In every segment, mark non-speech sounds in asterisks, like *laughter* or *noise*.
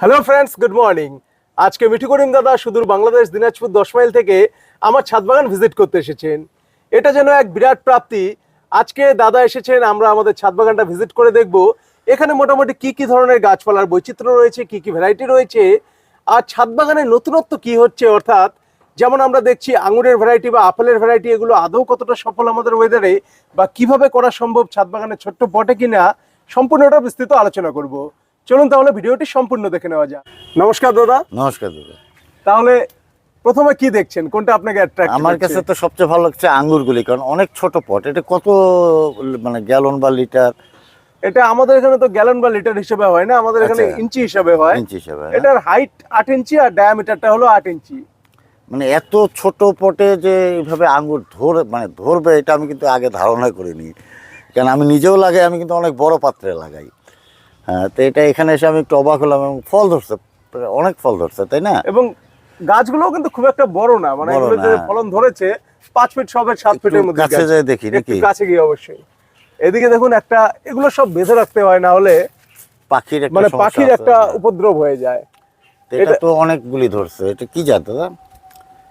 Hello friends good morning আজকে মিঠু করিম দাদা সুদূর বাংলাদেশ, দিনাজপুর দশ মাইল থেকে আমার ছাদ বাগান ভিজিট করতে এসেছেন। এটা যেন এক বিরাট প্রাপ্তি। আজকে দাদা এসেছেন, আমরা আমাদের ছাদ বাগানটা ভিজিট করে দেখব। এখানে মোটামুটি কি কি ধরনের গাছপালার বৈচিত্র্য রয়েছে, কি কি ভ্যারাইটি রয়েছে, আর ছাদ বাগানের নতুনত্ব কি হচ্ছে, অর্থাৎ যেমন আমরা দেখছি আঙুরের ভ্যারাইটি বা আপেলের ভ্যারাইটি এগুলো আদৌ কতটা সফল আমাদের ওয়েদারে বা কীভাবে করা সম্ভব ছাদ বাগানের ছোট্ট পটে কিনা সম্পূর্ণটা বিস্তৃত আলোচনা করব। চলুন তাহলে ভিডিওটি সম্পূর্ণ দেখে নেওয়া যাক। নমস্কার দাদা। নমস্কার দাদা। তাহলে প্রথমে কি দেখছেন? কোনটা আপনাকে অ্যাট্রাক্ট আমার কাছে তো সবচেয়ে ভালো লাগছে আঙ্গুরগুলি কারণ অনেক ছোট পট এটা কত মানে গ্যালন বা লিটার এটা আমাদের এখানে তো গ্যালন বা লিটার হিসেবে হয় না আমাদের এখানে আচ্ছা। ইঞ্চি হিসেবে হয়। ইঞ্চি হিসাবে হ্যাঁ? এটার হাইট আট ইঞ্চি আর ডায়ামিটারটা হলো আট ইঞ্চি। মানে এত ছোট পটে যে এইভাবে আঙ্গুর ধরে মানে ধরবে এটা আমি কিন্তু আগে ধারণা করিনি। কারণ আমি নিজেও লাগাই আমি কিন্তু অনেক বড় পাত্রে লাগাই। হ্যাঁ তো এটা এখানে এসে আমি একটু অবাক হলাম এবং ফল ধরছে অনেক ফল ধরছে তাই না? এবং গাছগুলোও কিন্তু খুব একটা বড় না মানে এগুলো যে ফলন ধরেছে পাঁচ ফিট সবের সাত ফিটের মধ্যে কাছে যায় দেখি নাকি? কাছে গিয়ে অবশ্যই। এদিকে দেখুন একটা এগুলো সব বেঁধে রাখতে হয় না হলে পাখির একটা মানে পাখির একটা উপদ্রব হয়ে যায়। এটা তো অনেকগুলি ধরছে এটা কি জাত দাদা?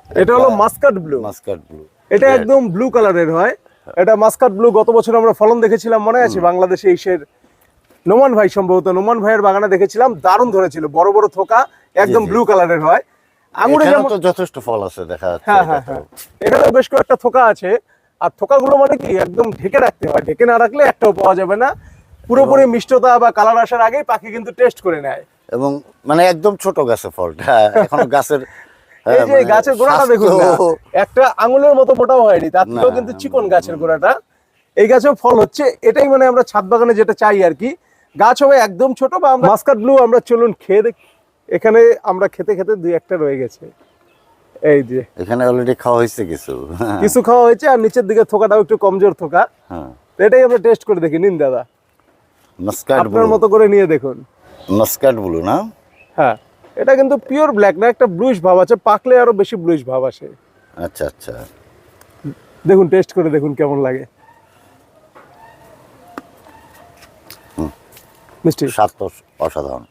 এটা হলো মাস্কাট ব্লু। Muscat blue. এটা একদম ব্লু কালারের হয়। এটা মাস্কাট ব্লু গত বছর আমরা ফলন দেখেছিলাম মনে আছে? বাংলাদেশে ইসের নোমান ভাই সম্ভবত নোমান ভাইয়ের বাগানে দেখেছিলাম দারুণ ধরেছিল বড় বড় থোকা একদম ব্লু কালারের হয়। আঙুরে যেমন যথেষ্ট ফল আছে দেখা যাচ্ছে হ্যাঁ হ্যাঁ হ্যাঁ। এখানে বেশ কয়েকটা থোকা আছে আর থোকাগুলো মানে কি একদম ঢেকে রাখতে হয় ঢেকে না রাখলে একটাও পাওয়া যাবে না। পুরোপুরি মিষ্টতা বা কালার আসার আগেই পাখি কিন্তু টেস্ট করে নেয়। এবং মানে একদম ছোট গাছে ফলটা এখনও গাছের এই যে মানে গাছের গোড়াটা দেখুন একটা আঙুলের মতো মোটাও হয়নি তার থেকেও কিন্তু চিকন গাছের গোড়াটা। এই গাছেও ফল হচ্ছে এটাই মানে আমরা ছাদ বাগানে যেটা চাই আর কি গাছ হবে একদম ছোট বা আমরা মাস্কাট ব্লু আমরা চলুন খেয়ে দেখ। এখানে আমরা খেতে খেতে দুই একটা রয়ে গেছে। এই যে। এখানে অলরেডি খাওয়া হয়েছে কিছু। কিছু খাওয়া হয়েছে আর নিচের দিকে থোকাটাও একটু কমজোর থোকা। হ্যাঁ। এটাই আমরা টেস্ট করে দেখি নিন দাদা। মাস্কাট আপনার মতো করে নিয়ে দেখুন। মাস্কাট ব্লু না? হ্যাঁ। এটা কিন্তু পিওর ব্ল্যাক না একটা ব্লুইশ ভাব আছে পাকলে আরও বেশি ব্লুইশ ভাব আসে। আচ্ছা আচ্ছা। দেখুন টেস্ট করে দেখুন কেমন লাগে। মিষ্টি। স্বাদ তো অসাধারণ।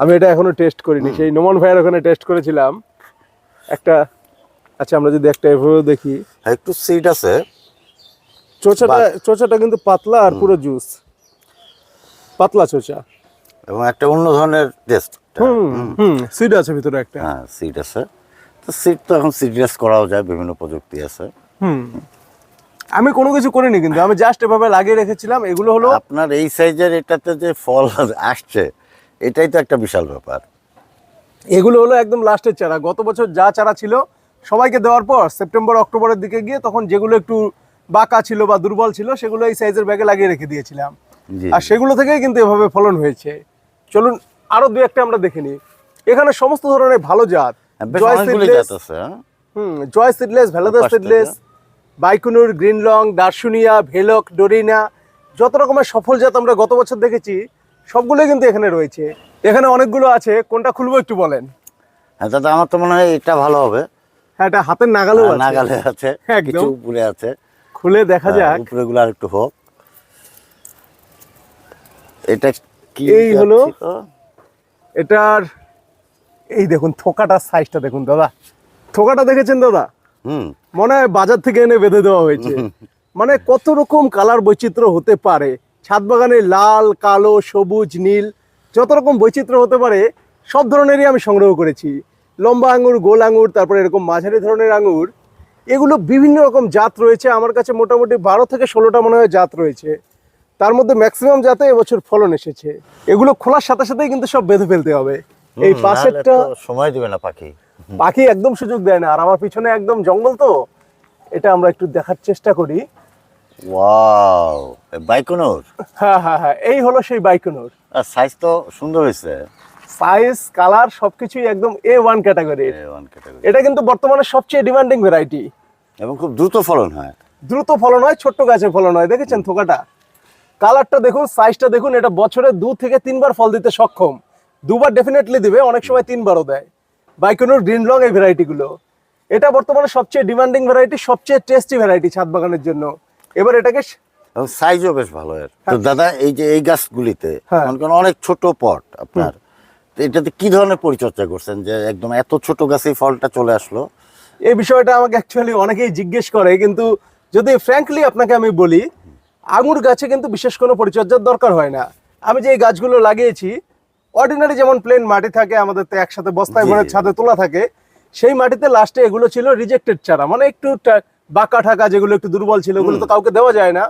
আমি এটা এখনও টেস্ট করিনি। সেই নোমান ভাইয়ের ওখানে টেস্ট করেছিলাম। একটা আচ্ছা আমরা যদি একটা এভাবে দেখি। হ্যাঁ, একটু সিড আছে। চোচাটা চোচাটা কিন্তু পাতলা আর পুরো জুস পাতলা চোচা। এবং একটা অন্য ধরনের টেস্ট হুম হুম। সিড আছে ভিতরে একটা। হ্যাঁ সিড আছে। তো সিড তো এখন সিডলেস করাও যায় বিভিন্ন প্রযুক্তি আছে। হুম। আমি কোনো কিছু করিনি কিন্তু আমি জাস্ট এভাবে লাগিয়ে রেখেছিলাম। এগুলো হলো আপনার এই সাইজের এটাতে যে ফল আসছে এটাই তো একটা বিশাল ব্যাপার। এগুলো হলো একদম লাস্টের চারা। গত বছর যা চারা ছিল সবাইকে দেওয়ার পর সেপ্টেম্বর অক্টোবরের দিকে গিয়ে তখন যেগুলো একটু বাঁকা ছিল বা দুর্বল ছিল সেগুলো এই সাইজের ব্যাগে লাগিয়ে রেখে দিয়েছিলাম। আর সেগুলো থেকেই কিন্তু এভাবে ফলন হয়েছে। চলুন আরও দু একটা আমরা দেখে নিই। এখানে সমস্ত ধরনের ভালো জাত। হ্যাঁ, জয় সিডলেস হ্যাঁ? হুম জয় সিডলেস ভ্যালাদা পাশ থেকে। সিডলেস বাইকুনুর গ্রিন লং দার্শনিয়া ভেলক ডোরিনা যত রকমের সফল জাত আমরা গত বছর দেখেছি সবগুলোই কিন্তু এখানে রয়েছে। এখানে অনেকগুলো আছে কোনটা খুলবো একটু বলেন? হ্যাঁ দাদা আমার তো মনে হয় এটা ভালো হবে। হ্যাঁ এটা হাতের নাগালেও আছে। নাগালে আছে একদম। কিছু উপরে আছে। খুলে দেখা যাক। উপরে গুলো আর একটু হোক। এটা কি এই হলো-? এটার এই দেখুন থোকাটার সাইজটা দেখুন দাদা। থোকাটা দেখেছেন দাদা? মনে হয় বাজার থেকে এনে বেঁধে দেওয়া হয়েছে। *laughs* মানে কত রকম কালার বৈচিত্র্য হতে পারে? ছাদ বাগানে লাল কালো সবুজ নীল যত রকম বৈচিত্র্য হতে পারে সব ধরনেরই আমি সংগ্রহ করেছি। লম্বা আঙুর গোল আঙুর তারপরে এরকম মাঝারি ধরনের আঙুর এগুলো বিভিন্ন রকম জাত রয়েছে। আমার কাছে মোটামুটি বারো থেকে ষোলোটা মনে হয় জাত রয়েছে। তার মধ্যে ম্যাক্সিমাম জাতে এবছর ফলন এসেছে। এগুলো খোলার সাথে সাথেই কিন্তু সব বেঁধে ফেলতে হবে। এই পাশেরটা সময় দিবে না পাখি। পাখি একদম সুযোগ দেয় না। আর আমার পিছনে একদম জঙ্গল তো এটা আমরা একটু দেখার চেষ্টা করি। Wow Baikonur? হ্যাঁ হ্যাঁ হ্যাঁ এই হলো সেই বাইকনোর। আর সাইজ তো সুন্দর হয়েছে। সাইজ কালার সবকিছুই একদম এ ওয়ান ক্যাটাগরির A1 category। এটা কিন্তু বর্তমানে সবচেয়ে ডিমান্ডিং ভ্যারাইটি এবং খুব দ্রুত ফলন হয়। দ্রুত ফলন হয় ছোট্ট গাছে ফলন হয় দেখেছেন থোকাটা? কালারটা দেখুন সাইজটা দেখুন এটা বছরে দু থেকে তিনবার ফল দিতে সক্ষম। দুবার ডেফিনেটলি দিবে অনেক সময় তিনবারও দেয়। বাইকনোর গ্রিন লং এই ভ্যারাইটিগুলো। এটা বর্তমানে সবচেয়ে ডিমান্ডিং ভ্যারাইটি সবচেয়ে টেস্টি ভ্যারাইটি ছাদ বাগানের জন্য। এবার এটাকে সাইজও বেশ ভালো এর। তো দাদা এই যে এই গাছগুলিতে হ্যাঁ। অনেক ছোট পট আপনার। এটাতে কি ধরনের পরিচর্যা করছেন যে একদম এত ছোট গাছে ফলটা চলে আসলো? এই বিষয়টা আমাকে অ্যাকচুয়ালি অনেকেই জিজ্ঞেস করে কিন্তু যদি ফ্র্যাঙ্কলি আপনাকে আমি বলি আঙুর গাছে কিন্তু বিশেষ কোনো পরিচর্যার দরকার হয় না। আমি যে এই গাছগুলো লাগিয়েছি অর্ডিনারি যেমন প্লেন মাটি থাকে আমাদের তো একসাথে বস্তায় ভরে ছাদে তোলা থাকে সেই মাটিতে লাস্টে এগুলো ছিল রিজেক্টেড চারা। মানে একটু বাঁকা ঠাকা যেগুলো একটু দুর্বল ছিল ওগুলো তো কাউকে দেওয়া যায় না।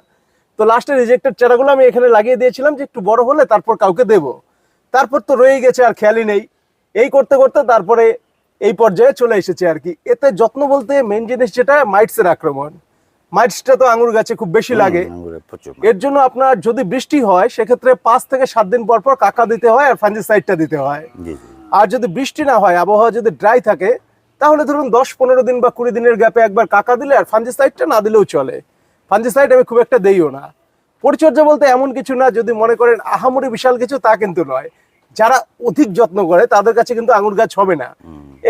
তো লাস্টে রিজেক্টেড চারাগুলো আমি এখানে লাগিয়ে দিয়েছিলাম যে একটু বড় হলে তারপর কাউকে দেব। তারপর তো রয়ে গেছে আর খেয়ালই নেই। এই করতে করতে তারপরে এই পর্যায়ে চলে এসেছে আর কি। এতে যত্ন বলতে মেন জিনিস যেটা মাইটসের আক্রমণ। মাইটসটা তো আঙুর গাছে খুব বেশি লাগে। এর জন্য আপনার যদি বৃষ্টি হয় সেক্ষেত্রে পাঁচ থেকে সাত দিন পর পর কাকা দিতে হয় আর ফাঞ্জিসাইডটা দিতে হয়। আর যদি বৃষ্টি না হয় আবহাওয়া যদি ড্রাই থাকে তাহলে ধরুন দশ পনেরো দিন বা কুড়ি দিনের গ্যাপে একবার কাকা দিলে আর ফাঞ্জিসাইডটা না দিলেও চলে। ফাঞ্জিসাইড আমি খুব একটা দেইও না। পরিচর্যা বলতে এমন কিছু না যদি মনে করেন আহামরি বিশাল কিছু তা কিন্তু নয়। যারা অধিক যত্ন করে তাদের কাছে কিন্তু আঙুর গাছ হবে না।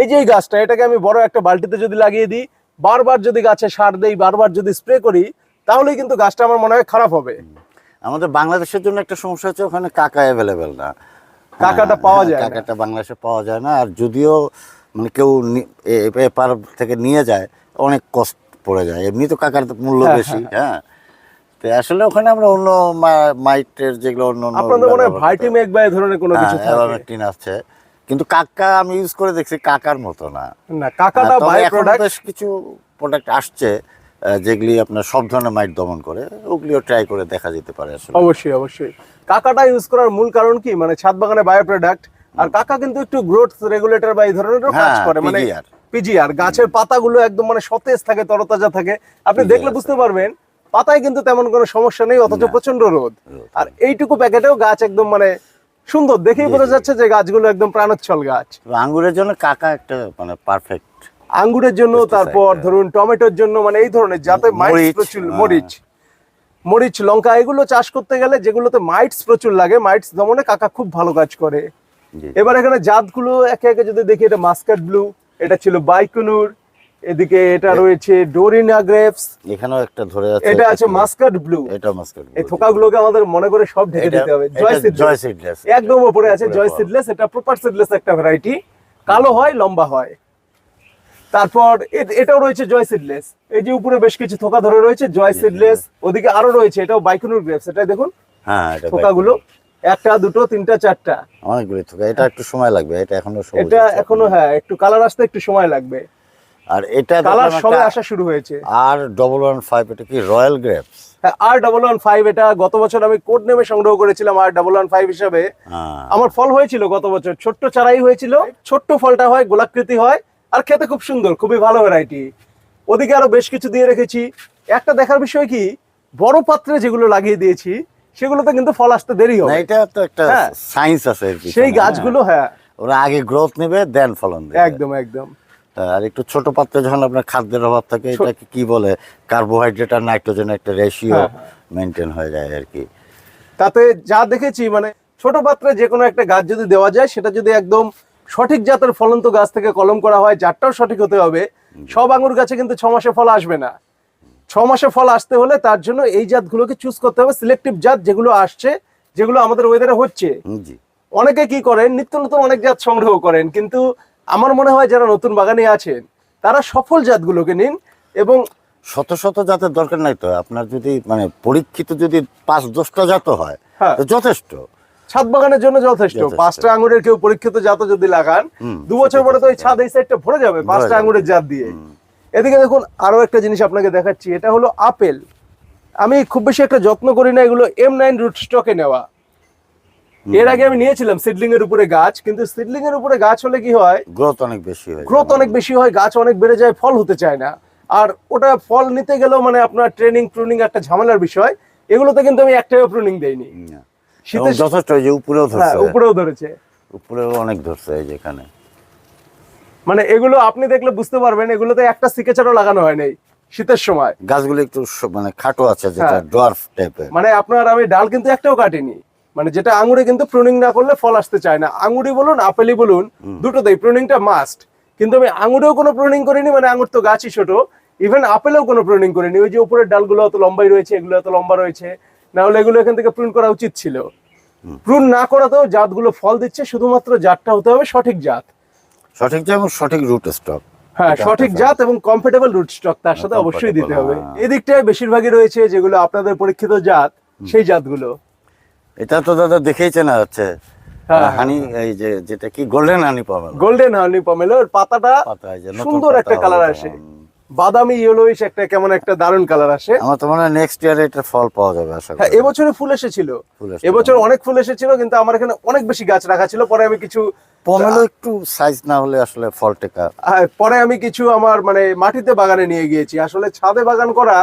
এই যে গাছটা এটাকে আমি বড় একটা বালতিতে যদি লাগিয়ে দিই বারবার যদি গাছে সার দেই বারবার যদি স্প্রে করি তাহলেই কিন্তু গাছটা আমার মনে হয় খারাপ হবে। আমাদের বাংলাদেশের জন্য একটা সমস্যা হচ্ছে ওখানে কাকা অ্যাভেলেবেল না। কাকাটা হ্যাঁ, পাওয়া হ্যাঁ, যায় কাকাটা বাংলাদেশে পাওয়া যায় না। আর যদিও মানে কেউ এপার থেকে নিয়ে যায় অনেক কষ্ট পড়ে যায়। এমনি তো কাকার মূল্য হ্যাঁ, বেশি হ্যাঁ। তো আসলে ওখানে আমরা অন্য মাইটের যেগুলো অন্য অন্য আপনাদের মনে হয় ভাইটিমেক বা এই ধরনের কোনো কিছু হ্যাঁ, আছে। কিন্তু কাকা আমি ইউজ করে দেখছি কাকার মতো না। না কাকাটা বাই প্রোডাক্ট বেশ কিছু প্রোডাক্ট আসছে যেগুলি আপনার সব ধরনের মাইট দমন করে ওগুলিও ট্রাই করে দেখা যেতে পারে আসলে। অবশ্যই অবশ্যই। কাকাটা ইউজ করার মূল কারণ কি? মানে ছাদ বাগানে বায়ো প্রোডাক্ট আর কাকা কিন্তু একটু গ্রোথ রেগুলেটর বা এই ধরনেরও কাজ হ্যাঁ, করে মানে পিজিআর গাছের পাতাগুলো একদম মানে সতেজ থাকে তরতাজা থাকে। আপনি দেখলে বুঝতে পারবেন পাতায় কিন্তু তেমন কোনো সমস্যা নেই অথচ প্রচণ্ড রোদ। আর এইটুকু প্যাকেটেও গাছ একদম মানে সুন্দর দেখেই বোঝা যাচ্ছে যে গাছগুলো একদম প্রাণোচ্ছল গাছ আঙ্গুরের জন্য কাকা একটা মানে পারফেক্ট আঙ্গুরের জন্য তারপর হ্যাঁ। ধরুন টমেটোর জন্য মানে এই ধরনের যাতে মাইটস মরিচ, প্রচুর হ্যাঁ। মরিচ মরিচ লঙ্কা এগুলো চাষ করতে গেলে যেগুলোতে মাইটস প্রচুর লাগে মাইটস দমনে কাকা খুব ভালো কাজ করে এবার এখানে জাতগুলো একে একে যদি দেখি এটা মাস্কাট ব্লু এটা ছিল বাইকুনুর এদিকে এটা রয়েছে ডোরিনা গ্রেপস এখানেও একটা ধরে আছে এটা আছে মাস্কাট ব্লু এটা মাস্কাট এই থোকাগুলোকে আমাদের মনে করে সব ঢেকে দিতে হবে। জয় জয় সিডলেস একদম উপরে আছে জয় সিডলেস এটা প্রপার সিডলেস একটা ভ্যারাইটি কালো হয় লম্বা হয়। তারপর এটাও রয়েছে জয় সিডলেস এই যে উপরে বেশ কিছু থোকা ধরে রয়েছে জয় সিডলেস ওদিকে আরও রয়েছে এটাও বাইকুনুর গ্রেপস এটা দেখুন হ্যাঁ থোকাগুলো। একটা দুটো তিনটা চারটা। অনেকগুলি থোকা। এটা একটু সময় লাগবে। এটা এখনও সবুজ এটা এখনও হ্যাঁ একটু কালার আসতে একটু সময় লাগবে। আর এটা কালার সবে আসা শুরু হয়েছে। আর ডবল ওয়ান ফাইভ এটা কি রয়্যাল গ্রেপস আর ডাবল ওয়ান ফাইভ এটা গত বছর আমি কোড নেমে সংগ্রহ করেছিলাম আর ডাবল ওয়ান ফাইভ হিসাবে। হ্যাঁ। আমার ফল হয়েছিল গত বছর ছোট্ট চারাই হয়েছিল ছোট্ট ফলটা হয় গোলাকৃতি হয় আর খেতে খুব সুন্দর খুবই ভালো ভ্যারাইটি ওদিকে আরও বেশ কিছু দিয়ে রেখেছি। একটা দেখার বিষয় কি বড় পাত্রে যেগুলো লাগিয়ে দিয়েছি সেগুলোতে কিন্তু ফল আসতে দেরি না হবে। এটা তো একটা হ্যাঁ। সায়েন্স আছে সেই হ্যাঁ। গাছগুলো হ্যাঁ। ওরা আগে গ্রোথ নেবে দেন ফলন একদম একদম। আর একটু ছোট পাত্রে যখন আপনার খাদ্যের অভাব থাকে এটাকে কি বলে? কার্বোহাইড্রেট আর নাইট্রোজেন একটা রেশিও হ্যাঁ, মেনটেন হয়ে যায় আর কি। তাতে যা দেখেছি মানে ছোট পাত্রে যে কোনো একটা গাছ যদি দেওয়া যায় সেটা যদি একদম সঠিক জাতের ফলন্ত গাছ থেকে কলম করা হয় জাতটাও সঠিক হতে হবে সব আঙুর গাছে কিন্তু ছ মাসে ফল আসবে না। ছ মাসে ফল আসতে হলে তার জন্য এই জাতগুলোকে চুজ করতে হবে সিলেক্টিভ জাত যেগুলো আসছে যেগুলো আমাদের ওয়েদারে হচ্ছে। অনেকে কি করেন নিত্য নতুন অনেক জাত সংগ্রহ করেন কিন্তু আমার মনে হয় যারা নতুন বাগানে আছেন তারা সফল জাতগুলোকে নিন এবং শত শত জাতের দরকার নাই তো। আপনার যদি মানে পরীক্ষিত যদি পাঁচ দশটা জাত হয় হ্যাঁ। যথেষ্ট। ছাদ বাগানের জন্য যথেষ্ট। যথেষ্ট। পাঁচটা আঙুরের কেউ পরীক্ষিত জাত যদি লাগান দু বছর পরে তো ওই ছাদ এই সাইডটা ভরে যাবে পাঁচটা আঙুরের জাত দিয়ে। এদিকে দেখুন আরও একটা জিনিস আপনাকে দেখাচ্ছি এটা হলো আপেল। আমি খুব বেশি একটা যত্ন করি না এগুলো এম নাইন রুট স্টকে নেওয়া। এর আগে আমি নিয়েছিলাম সিডলিং এর উপরে গাছ কিন্তু সিডলিং এর উপরে গাছ হলে কি হয়? গ্রোথ অনেক বেশি হয় গ্রোথ অনেক বেশি হয় গাছ অনেক বেড়ে যায় ফল হতে চায় না। আর ওটা ফল নিতে গেলেও মানে আপনার ট্রেনিং প্রুনিং একটা ঝামেলার বিষয়। এগুলোতে কিন্তু আমি একটাও প্রুনিং দেইনি। এবং যথেষ্ট যে উপরেও হ্যাঁ ধরছে। উপরেও ধরেছে। উপরেও অনেক ধরছে এই যেখানে। মানে এগুলো আপনি দেখলে বুঝতে পারবেন এগুলোতে একটা সিকেচারও লাগানো হয় নাই শীতের সময়। গাছগুলো একটু মানে খাটো আছে যেটা হ্যাঁ। ডোয়ার্ফ টাইপের মানে আপনার আমি ডাল কিন্তু একটাও কাটিনি। মানে যেটা আঙুরে কিন্তু প্রুনিং না করলে ফল আসতে চায় না। আঙুরি বলুন আপেলি বলুন দুটোতেই প্রুনিংটা মাস্ট কিন্তু আমি আঙুরেও কোনো প্রুনিং করিনি মানে আঙুর তো গাছই ছোট। ইভেন আপেলেও কোনো প্রুনিং করিনি। ওই যে উপরের ডালগুলো অত লম্বাই রয়েছে এগুলো এত লম্বা রয়েছে। না হলে এগুলো এখান থেকে প্রুন করা উচিত ছিল। প্রুন না করাতেও জাতগুলো ফল দিচ্ছে শুধুমাত্র জাতটা হতে হবে সঠিক জাত। সঠিক জাত এবং সঠিক রুট স্টক হ্যাঁ সঠিক জাত এবং কমফোর্টেবল রুট স্টক তার সাথে অবশ্যই দিতে হবে। Comfortable, এই দিকটায় বেশিরভাগই রয়েছে যেগুলো আপনাদের পরীক্ষিত জাত সেই জাতগুলো। এটা তো দাদা দেখেই চেনা যাচ্ছে। হ্যাঁ, হানি এই যে যেটা কি গোল্ডেন হানি গোল্ডেন হানি পাতাটা সুন্দর একটা কালার আসে। বাদামি ইয়েলোইশ একটা কেমন একটা দারুণ কালার আসে। আমার তো মনে হয় নেক্সট ইয়ারে এটা ফল পাওয়া যাবে আশা হ্যাঁ করি এবছরে ফুল এসেছিল। এবছর অনেক ফুল এসেছিল কিন্তু আমার এখানে অনেক বেশি গাছ রাখা ছিল। পরে আমি কিছু পমেলো একটু সাইজ না হলে আসলে ফল টেকা পরে আমি কিছু আমার মানে মাটিতে বাগানে নিয়ে গিয়েছি। আসলে ছাদে বাগান করা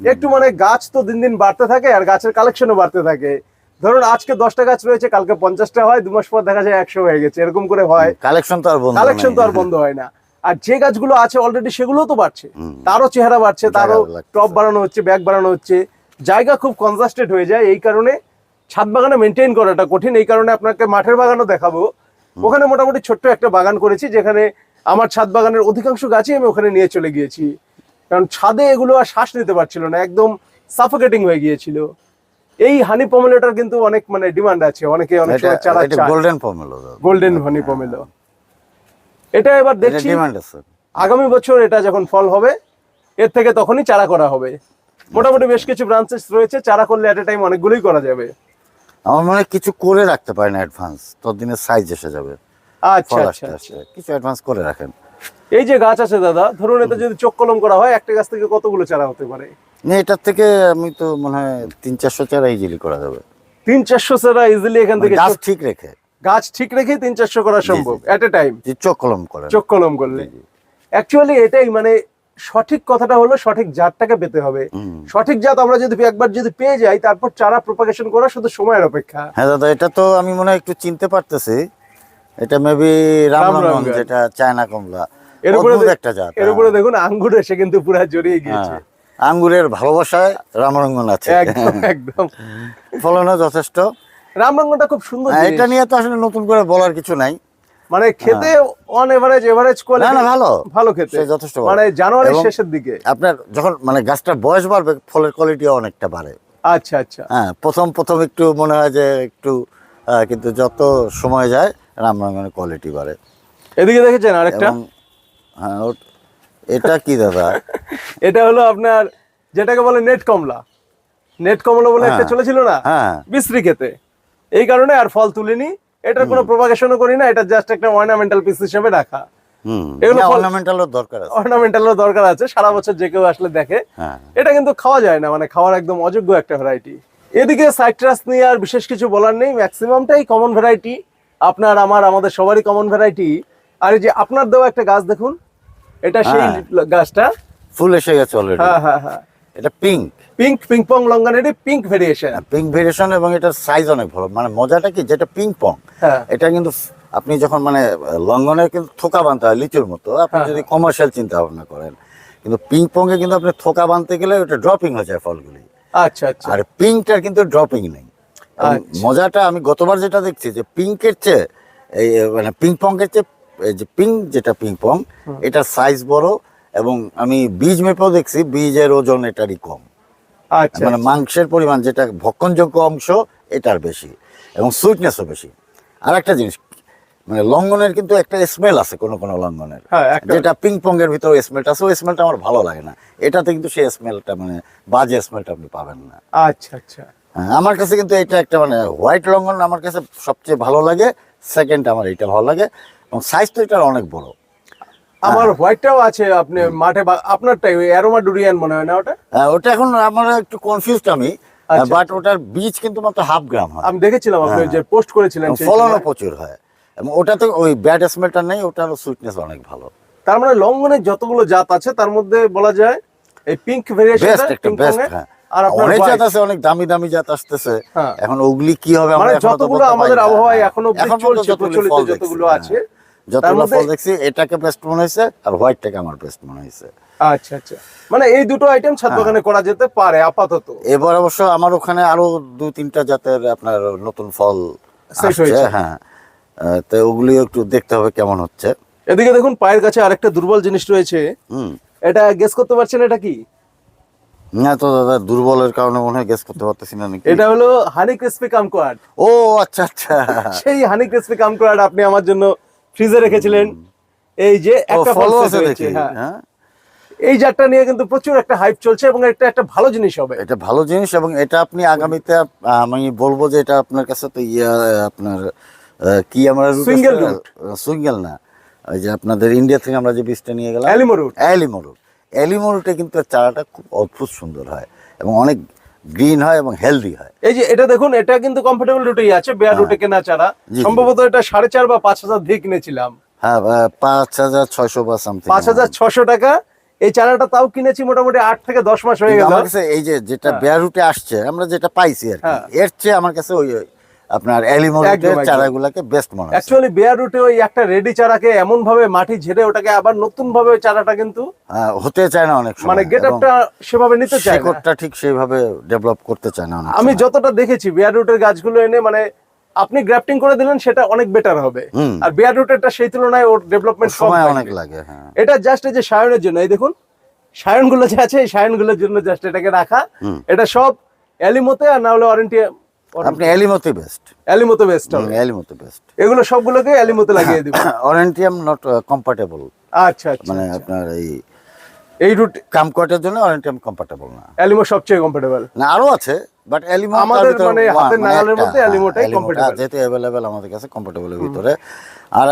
একটু মানে গাছ তো দিন দিন বাড়তে থাকে আর গাছের কালেকশনও বাড়তে থাকে। ধরুন আজকে দশটা গাছ রয়েছে কালকে পঞ্চাশটা হয় দু মাস পর দেখা যায় একশো হয়ে গেছে এরকম করে হয়। কালেকশন তো আর বন্ধ কালেকশন তো আর বন্ধ হয় না। আর যে গাছগুলো আছে অলরেডি সেগুলো তো বাড়ছে। তারও চেহারা বাড়ছে তারও টপ বাড়ানো হচ্ছে ব্যাগ বাড়ানো হচ্ছে। জায়গা খুব কনজাস্টেড হয়ে যায় এই কারণে ছাদ বাগানে মেনটেন করাটা কঠিন। এই কারণে আপনাকে মাঠের বাগানও দেখাবো। ওখানে মোটামুটি ছোট্ট একটা বাগান করেছি যেখানে আমার ছাদ বাগানের অধিকাংশ গাছই আমি ওখানে নিয়ে চলে গিয়েছি। কারণ ছাদে এগুলো আর শ্বাস নিতে পারছিল না একদম সাফোকেটিং হয়ে গিয়েছিল। এই হানি পমেলোটার কিন্তু অনেক মানে ডিমান্ড আছে। অনেকে অনেক সময় চারা চায় golden pomelo golden honey pomelo এটা এবার দেখছি ডিমান্ড আছে। আগামী বছর এটা যখন ফল হবে এর থেকে তখনই চারা করা হবে। মোটামুটি বেশ কিছু ব্রাঞ্চেস রয়েছে চারা করলে এট এ টাইম অনেকগুলোই করা যাবে। আমার মনে কিছু করে রাখতে পারেন অ্যাডভান্স ততদিনে সাইজ এসে যাবে। আচ্ছা আচ্ছা আচ্ছা। কিছু অ্যাডভান্স করে রাখেন। এই যে গাছ আছে দাদা ধরুন এটা যদি চোখ কলম করা হয় একটা গাছ থেকে কতগুলো চারা হতে পারে? না এটার থেকে আমি তো মনে হয় তিন চারশো চারা ইজিলি করা যাবে। তিন চারশো চারা ইজিলি এখান থেকে মানে গাছ ঠিক রেখে। গাছ ঠিক রেখে তিন চারশো করা সম্ভব এট এ টাইম চোখ কলম করেন। চোখ কলম করলে। অ্যাকচুয়ালি এটাই মানে সঠিক কথাটা হলো সঠিক জাতটাকে পেতে হবে। সঠিক জাত আমরা যদি একবার যদি পেয়ে যাই তারপর চারা প্রপাগেশন করা শুধু সময়ের অপেক্ষা। হ্যাঁ দাদা এটা তো আমি মনে হয় একটু চিনতে পারতেছি। এটা মেবি রামরঙ্গন। যেটা চায়না কমলা। এর উপরে একটা জাত এর উপরে দেখুন আঙ্গুর এসে কিন্তু পুরা জড়িয়ে গিয়েছে। হ্যাঁ। আঙ্গুরের ভালোবাসায় রামরঙ্গন আছে। একদম *laughs* একদম। ফলনও যথেষ্ট। রামরঙ্গনটা খুব সুন্দর হ্যাঁ, এটা নিয়ে তো আসলে নতুন করে বলার কিছু নাই। মানে খেতে অন এভারেজ এভারেজ কোয়ালিটি না ভালো। ভালো খেতে। যথেষ্ট। মানে জানুয়ারির শেষের দিকে। আপনার যখন মানে গাছটার বয়স বাড়বে ফলের কোয়ালিটিও অনেকটা বাড়ে। আচ্ছা আচ্ছা। হ্যাঁ প্রথম প্রথম একটু মনে হয় যে একটু কিন্তু যত সময় যায় রামরঙ্গনের কোয়ালিটি বাড়ে। এদিকে দেখেছেন আরেকটা? হ্যাঁ এটা কি দাদা? *laughs* এটা হলো আপনার যেটাকে বলে নেট কমলা। নেট কমলা বলে একটা হ্যাঁ। চলেছিল না? হ্যাঁ। বিশ্রী খেতে। এই কারণে আর ফল তুলিনি। এটার কোনো প্রোপাগেশনও করি না। এটা জাস্ট একটা অর্নামেন্টাল পিস হিসেবে রাখা। এগুলো অর্নামেন্টালও দরকার আছে। অর্নামেন্টালের দরকার আছে। সারা বছর যে কেউ আসলে দেখে। হ্যাঁ। এটা কিন্তু খাওয়া যায় না। মানে খাওয়ার একদম অযোগ্য একটা ভ্যারাইটি এদিকে সাইট্রাস নিয়ে আর বিশেষ কিছু বলার নেই। ম্যাক্সিমামটাই কমন ভ্যারাইটি আপনার আমার আমাদের সবারই কমন ভ্যারাইটি আর এই যে আপনার দেওয়া একটা গাছ দেখুন। এটা সেই হ্যাঁ। গাছটা? ফুল এসে গেছে অলরেডি হ্যাঁ হ্যাঁ হ্যাঁ। এটা পিঙ্ক পিঙ্ক পিং পং লঙ্গানেরই পিঙ্ক ভেরিয়েশন পিঙ্ক ভেরিয়েশন এবং এটার সাইজ অনেক ভালো। মানে মজাটা কি? যেটা পিং পং হ্যাঁ। এটা কিন্তু আপনি যখন মানে লঙ্ঘনের কিন্তু থোকা বানতে হয় লিচুর মতো। আপনি যদি কমার্শিয়াল চিন্তা ভাবনা করেন কিন্তু পিঙ্ক পং এ কিন্তু আপনি থোকা বানতে গেলে ওটা ড্রপিং হয়ে যায় ফলগুলি। আচ্ছা আচ্ছা। আর পিঙ্কটার কিন্তু ড্রপিং নেই। আচ্ছা। মজাটা আমি গতবার যেটা দেখছি যে পিঙ্কের চেয়ে এই মানে পিং পঙ্কের চেয়ে এই যে যেটা পিং পং এটার সাইজ বড় এবং আমি বীজ মেপেও দেখছি বীজের ওজন এটারই কম। আচ্ছা মানে মাংসের পরিমাণ যেটা ভক্ষণযোগ্য অংশ এটার বেশি এবং সুইটনেসও বেশি। আর একটা জিনিস মানে লঙ্ঘনের কিন্তু একটা স্মেল আছে কোনো কোনো লঙ্ঘনের হ্যাঁ যেটা পিং পং এর ভিতরে স্মেলটা আছে ওই স্মেলটা আমার ভালো লাগে না। এটাতে কিন্তু সেই স্মেলটা মানে বাজে স্মেলটা আপনি পাবেন না। আচ্ছা আচ্ছা। হ্যাঁ, আমার কাছে কিন্তু এটা একটা মানে হোয়াইট লঙ্ঘন আমার কাছে সবচেয়ে ভালো লাগে। সেকেন্ড আমার এটা ভালো লাগে। এবং সাইজ তো এটার অনেক বড়। আমার হোয়াইটটাও আছে আপনি মাঠে আপনারটাই অ্যারোমা ডুরিয়ান মনে হয় না ওটা? হ্যাঁ, ওটা এখন আমার একটু কনফিউজড আমি আচ্ছা, বাট ওটার বীজ কিন্তু মাত্র হাফ গ্রাম হয়। আমি দেখেছিলাম আপনি যে পোস্ট করেছিলেন ফলনও প্রচুর হয়। এবং ওটাতে ওই ব্যাড স্মেলটা নেই ওটারও সুইটনেস অনেক ভালো। তার মানে লঙ্ঘনের যতগুলো জাত আছে তার মধ্যে বলা যায় এই পিঙ্ক ভেরিয়েশন বেস্ট হ্যাঁ। আর অনেক জাত আছে অনেক দামি দামি জাত আসতেছে। হ্যাঁ। এখন ওগুলি কি হবে মানে আমরা এখনও যতগুলো আমাদের আবহাওয়ায় হ্যাঁ। এখনও চলছে, প্রচলিত যতগুলো হ্যাঁ। আছে, যতগুলো ফল দেখছি এটাকে বেস্ট মনে হয়েছে আর হোয়াইটটাকে আমার বেস্ট মনে হয়েছে। আচ্ছা আচ্ছা। মানে এই দুটো আইটেম ছাদ হ্যাঁ। বাগানে করা যেতে পারে আপাতত। এবার অবশ্য আমার ওখানে আরও দু তিনটা জাতের আপনার নতুন ফল। হ্যাঁ। তো ওগুলি একটু দেখতে হবে কেমন হচ্ছে। এদিকে দেখুন পায়ের কাছে আরেকটা দুর্বল জিনিস রয়েছে। এটা গেস করতে পারছেন এটা কি? না তো দাদা দুর্বলের কারণে মনে হয় গেস করতে পারতেছি না নাকি? এটা হলো হানি ক্রিসপি কামকোয়াড ও আচ্ছা আচ্ছা। সেই হানি ক্রিসপি কামকোয়াড আপনি আমার জন্য ফ্রিজে রেখেছিলেন। এই যে একটা ফলো আছে দেখি হ্যাঁ। হ্যাঁ। এই জারটা নিয়ে কিন্তু প্রচুর একটা হাইপ চলছে এবং এটা একটা ভালো জিনিস হবে। এটা ভালো জিনিস এবং এটা আপনি আগামীতে আমি বলব যে এটা আপনার কাছে তো ইয়া আপনার কি আমরা root। সুইঙ্গেল না। ওই যে আপনাদের ইন্ডিয়া থেকে আমরা যে বীজটা নিয়ে গেলাম। অ্যালিমো root। অ্যালিমো রুট অ্যালিমো রুটে কিন্তু চারাটা খুব অদ্ভুত সুন্দর হয় এবং অনেক গ্রিন হয় এবং হেলদি হয়। এই যে এটা দেখুন এটা কিন্তু কমফোর্টেবল রুটেই আছে বেয়ার রুটে কেনা চারা হ্যাঁ। জি। সম্ভবত এটা সাড়ে চার বা পাঁচ হাজার দিয়ে কিনেছিলাম। হ্যাঁ পাঁচ হাজার ছয়শো বা সামথিং পাঁচ হাজার ছশো টাকা। এই চারাটা তাও কিনেছি মোটামুটি আট থেকে দশ মাস হয়ে গেল। আমার কাছে এই যে যেটা বেয়ার রুটে আসছে আমরা যেটা পাইছি আর কি হ্যাঁ। এর চেয়ে আমার কাছে ওই আপনার অ্যালিমো একদম, চারাগুলোকে বেস্ট মনে হয় অ্যাকচুয়ালি বেয়ার রুটে ওই একটা রেডি চারাকে এমন ভাবে মাটি ঝেড়ে ওটাকে আবার নতুন ভাবে চারাটা কিন্তু হ্যাঁ, হতে চায় না অনেক মানে গেট এবং আপটা সেভাবে নিতে চায় না। শেকড়টা ঠিক সেইভাবে ডেভেলপ করতে চায় না আমি যতটা দেখেছি বেয়ার রুটের গাছগুলো এনে মানে আপনি গ্রাফটিং করে দিলেন সেটা অনেক বেটার হবে। আর বেয়ার রুটেরটা সেই তুলনায় ওর ডেভেলপমেন্ট সময় অনেক লাগে হ্যাঁ। এটা জাস্ট এই যে সায়নের জন্য এই দেখুন সায়নগুলো যে আছে এই সায়নগুলোর জন্য জাস্ট এটাকে রাখা। এটা সব অ্যালিমোতে আর না হলে ওয়ারেন্টি আপনি এলিমোতে বেস্ট অ্যালিমোতে বেস্ট অ্যালিমোতে বেস্ট এগুলো সবগুলোকে অ্যালিমোতে লাগিয়ে *coughs* দিব। অরেন্টিয়াম নট কম্পার্টেবল আচ্ছা আচ্ছা মানে আপনার এই এই রুট কামকটের জন্য অরেন্টিয়াম কম্পার্টেবল না। এলিমো সবচেয়ে কম্ফোর্টেবল না আরও আছে বাট অ্যালিমো আমাদের মানে হাতের নাগালের মধ্যে এলিমোটাই compatible। যেহেতু অ্যাভেলেবেল আমাদের কাছে কম্পার্টেবলের ভিতরে। আর